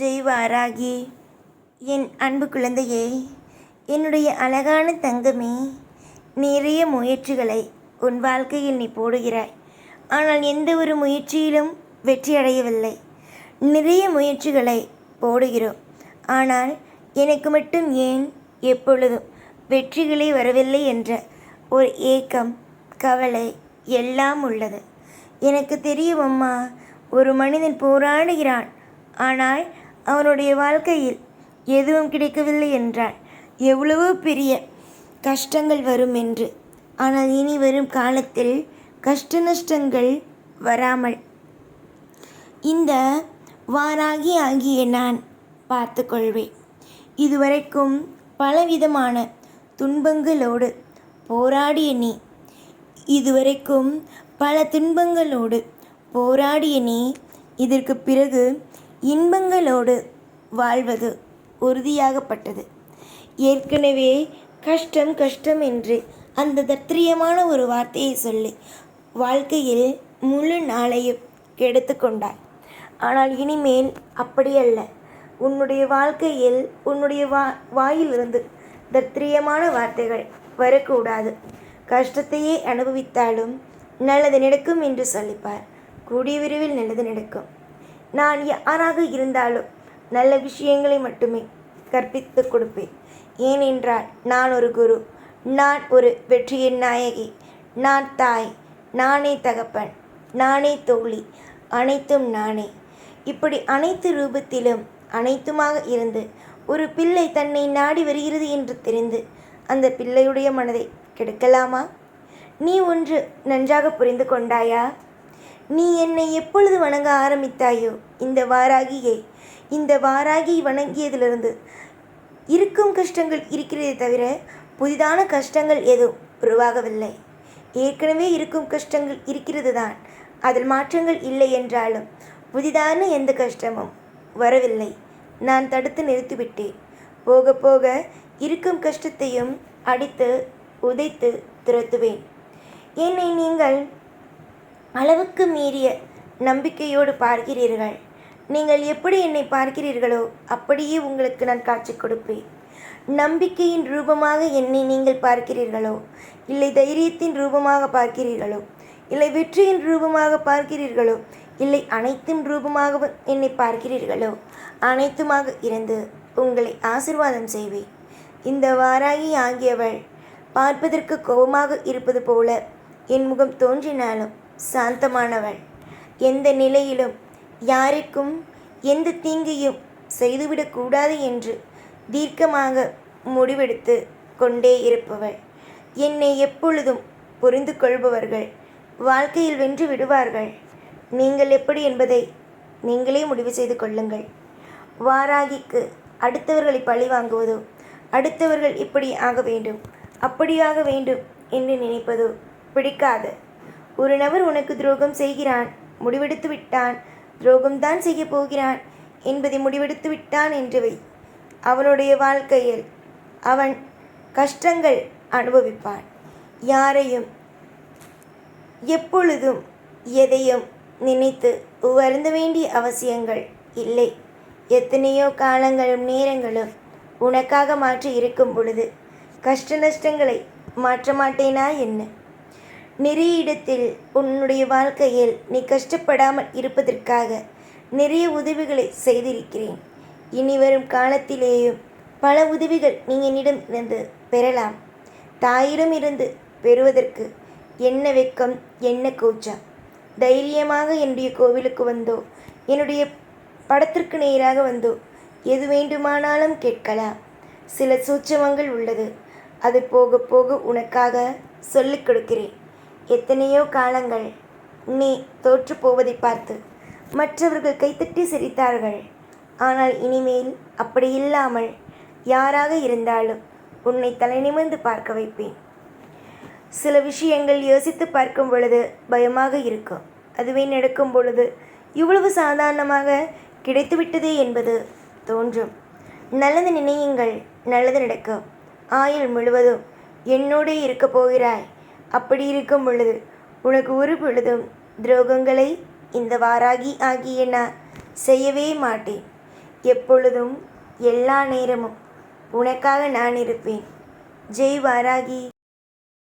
ஜெய்வாராகி என் அன்பு குழந்தையே என்னுடைய அழகான தங்கமே நிறைய முயற்சிகளை உன் வாழ்க்கையில் நீ போடுகிறாய். ஆனால் எந்த ஒரு முயற்சியிலும் வெற்றி அடையவில்லை. நிறைய முயற்சிகளை போடுகிறோம். ஆனால் எனக்கு மட்டும் ஏன் எப்பொழுதும் வெற்றிகளே வரவில்லை என்ற ஒரு ஏக்கம் கவலை எல்லாம் உள்ளது. எனக்கு தெரியும் அம்மா ஒரு மனிதன் போராடுகிறான். ஆனால் அவனுடைய வாழ்க்கையில் எதுவும் கிடைக்கவில்லை என்றால் எவ்வளவோ பெரிய கஷ்டங்கள் வரும் என்று. ஆனால் இனி வரும் காலத்தில் கஷ்ட நஷ்டங்கள் வராமல். இந்த வாராகி ஆகிய நான் பார்த்து கொள்வேன். இதுவரைக்கும் பலவிதமான துன்பங்களோடு போராடிய நீ இதுவரைக்கும் பல துன்பங்களோடு போராடிய நீ இதற்கு பிறகு இன்பங்களோடு வாழ்வது உறுதியாகப்பட்டது. ஏற்கனவே கஷ்டம் கஷ்டம் என்று அந்த தத்ரியமான ஒரு வார்த்தையை சொல்லி வாழ்க்கையில் முழு நாளையும் கெடுத்து கொண்டாய். ஆனால் இனிமேல் அப்படியல்ல உன்னுடைய வாழ்க்கையில் உன்னுடைய வா வாயிலிருந்து தத்ரியமான வார்த்தைகள் வரக்கூடாது. கஷ்டத்தையே அனுபவித்தாலும் நல்லது நடக்கும் என்று சொல்லிப்பார். கூடிய விரைவில் நல்லது நடக்கும். நான் யாராக இருந்தாலும் நல்ல விஷயங்களை மட்டுமே கற்பித்து கொடுப்பேன். ஏனென்றால் நான் ஒரு குரு நான் ஒரு வெற்றியின் நாயகி நான் தாய் நானே தகப்பன் நானே தோழி அனைத்தும் நானே. இப்படி அனைத்து ரூபத்திலும் அனைத்துமாக இருந்து ஒரு பிள்ளை தன்னை நாடி வருகிறது என்று தெரிந்து அந்த பிள்ளையுடைய மனதை கெடுக்கலாமா? நீ ஒன்று நன்றாக புரிந்து கொண்டாயா? நீ என்னை எப்பொழுது வணங்க ஆரம்பித்தாயோ? இந்த வாராகியை இந்த வாராகி வணங்கியதிலிருந்து இருக்கும் கஷ்டங்கள் இருக்கிறதே தவிர புதிதான கஷ்டங்கள் எதுவும் உருவாகவில்லை. ஏற்கனவே இருக்கும் கஷ்டங்கள் இருக்கிறது தான் அதில் மாற்றங்கள் இல்லை என்றாலும் புதிதான எந்த கஷ்டமும் வரவில்லை. நான் தடுத்து நிறுத்திவிட்டேன். போக போக இருக்கும் கஷ்டத்தையும் அடித்து உதைத்து துரத்துவேன். என்னை நீங்கள் அளவுக்கு மீறிய நம்பிக்கையோடு பார்க்கிறீர்கள். நீங்கள் எப்படி என்னை பார்க்கிறீர்களோ அப்படியே உங்களுக்கு நான் காட்சி கொடுப்பேன். நம்பிக்கையின் ரூபமாக என்னை நீங்கள் பார்க்கிறீர்களோ? இல்லை தைரியத்தின் ரூபமாக பார்க்கிறீர்களோ? இல்லை வெற்றியின் ரூபமாக பார்க்கிறீர்களோ? இல்லை அனைத்தும் ரூபமாக என்னை பார்க்கிறீர்களோ? அனைத்துமாக இருந்து உங்களை ஆசிர்வாதம் செய்வேன். இந்த வாராகி ஆகியவள் பார்ப்பதற்கு கோபமாக இருப்பது போல என் முகம் தோன்றினாலும் சாந்தமானவள் எந்த நிலையிலும் யாருக்கும் எந்த தீங்கையும் செய்துவிடக்கூடாது என்று தீர்க்கமாக முடிவெடுத்து கொண்டே இருப்பவள். என்னை எப்பொழுதும் புரிந்து கொள்பவர்கள் வாழ்க்கையில் வென்று விடுவார்கள். நீங்கள் எப்படி என்பதை நீங்களே முடிவு செய்து கொள்ளுங்கள். வாராகிக்கு அடுத்தவர்களை பழி வாங்குவதோ அடுத்தவர்கள் இப்படி ஆக வேண்டும் அப்படியாக வேண்டும் என்று நினைப்பதோ பிடிக்காது. ஒரு நபர் உனக்கு துரோகம் செய்கிறான் முடிவெடுத்து விட்டான் துரோகம்தான் செய்ய போகிறான் என்பதை முடிவெடுத்து விட்டான் என்று வை. அவனுடைய வாழ்க்கையில் அவன் கஷ்டங்கள் அனுபவிப்பான். யாரையும் எப்பொழுதும் எதையும் நினைத்து வருந்த வேண்டிய அவசியங்கள் இல்லை. எத்தனையோ காலங்களும் நேரங்களும் உனக்காக மாற்றி இருக்கும் பொழுது கஷ்ட நஷ்டங்களை மாற்ற மாட்டேனா என்ன? நிறைய இடத்தில் உன்னுடைய வாழ்க்கையில் நீ கஷ்டப்படாமல் இருப்பதற்காக நிறைய உதவிகளை செய்திருக்கிறேன். இனி வரும் காலத்திலேயும் பல உதவிகள் நீ என்னிடம் இருந்து பெறலாம். தாயிடம் இருந்து பெறுவதற்கு என்ன வெக்கம் என்ன கூச்சம்? தைரியமாக என்னுடைய கோவிலுக்கு வந்தோ என்னுடைய படத்திற்கு நேராக வந்தோ எது வேண்டுமானாலும் கேட்கலாம். சில சூட்சமங்கள் உள்ளது. அது போக போக உனக்காக சொல்லிக் கொடுக்கிறேன். எத்தனையோ காலங்கள் நீ தோற்று போவதை பார்த்து மற்றவர்கள் கைத்தட்டி சிரித்தார்கள். ஆனால் இனிமேல் அப்படி இல்லாமல் யாராக இருந்தாலும் உன்னை தலைநிமிர்ந்து பார்க்க வைப்பேன். சில விஷயங்கள் யோசித்து பார்க்கும் பொழுது பயமாக இருக்கும். அதுவே நடக்கும் பொழுது இவ்வளவு சாதாரணமாக கிடைத்துவிட்டதே என்பது தோன்றும். நல்லது நினையுங்கள் நல்லது நடக்கும். ஆயுள் முழுவதும் என்னோடே இருக்கப் போகிறாய். அப்படி இருக்கும் பொழுது உனக்கு ஒரு பொழுதும் துரோகங்களை இந்த வாராகி ஆகிய நான் செய்யவே மாட்டேன். எப்பொழுதும் எல்லா நேரமும் உனக்காக நான் இருப்பேன். ஜெய் வாராகி.